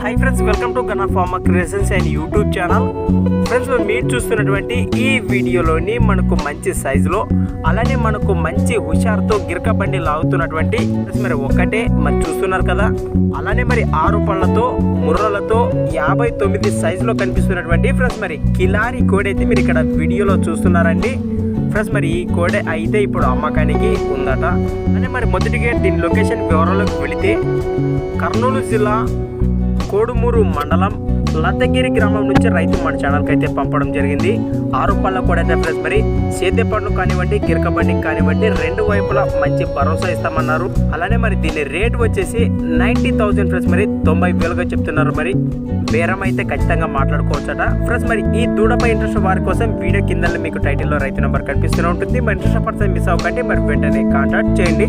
Hi friends welcome to gun pharma creations and YouTube channel friends మీరు చూస్తున్నటువంటి ఈ వీడియోలోని మనకు మంచి సైజులో అలానే మనకు మంచి హుషారుతో గిరక బండి లాగుతున్నటువంటి మరి ఒక్కటే మరి చూస్తున్నారు కదా? అలానే మరి ఆరు పళ్ళతో ముర్రలతో యాభై తొమ్మిది సైజులో కనిపిస్తున్నటువంటి ఫ్రెండ్స్ మరి కిలారి కోడైతే మీరు ఇక్కడ వీడియోలో చూస్తున్నారండి. ఫ్రెండ్స్ మరి ఈ కోడ అయితే ఇప్పుడు అమ్మకానికి ఉందట. అని మరి మొదటిగా దీని లొకేషన్ వివరాలకు వెళితే కర్నూలు జిల్లా కోడుమూరు మండలం లద్దగిరి గ్రామం నుంచి రైతు మన ఛానల్కి అయితే పంపడం జరిగింది. ఆరు పళ్ళ కూడా అయితే ఫ్రెండ్స్ మరి సేద్య పండు కానివ్వండి గిరక బండి కానివ్వండి రెండు వైపులా మంచి భరోసా ఇస్తామన్నారు. అలానే మరి దీని రేట్ వచ్చేసి నైంటీ థౌసండ్ ఫ్రెండ్స్ మరి తొంభై వేలుగా చెప్తున్నారు మరి. బేరం అయితే ఖచ్చితంగా మాట్లాడుకోవచ్చట. ఫ్రెండ్స్ మరి ఈ దూడపై ఇంట్రెస్ట్ వారి కోసం వీడియో కింద మీకు టైటిల్లో రైతు నెంబర్ కనిపిస్తూనే ఉంటుంది. మరి ఇంట్రెస్ట్ పర్సన్ మిస్ అవ్వకండి. మరి వెంటనే కాంటాక్ట్ చేయండి.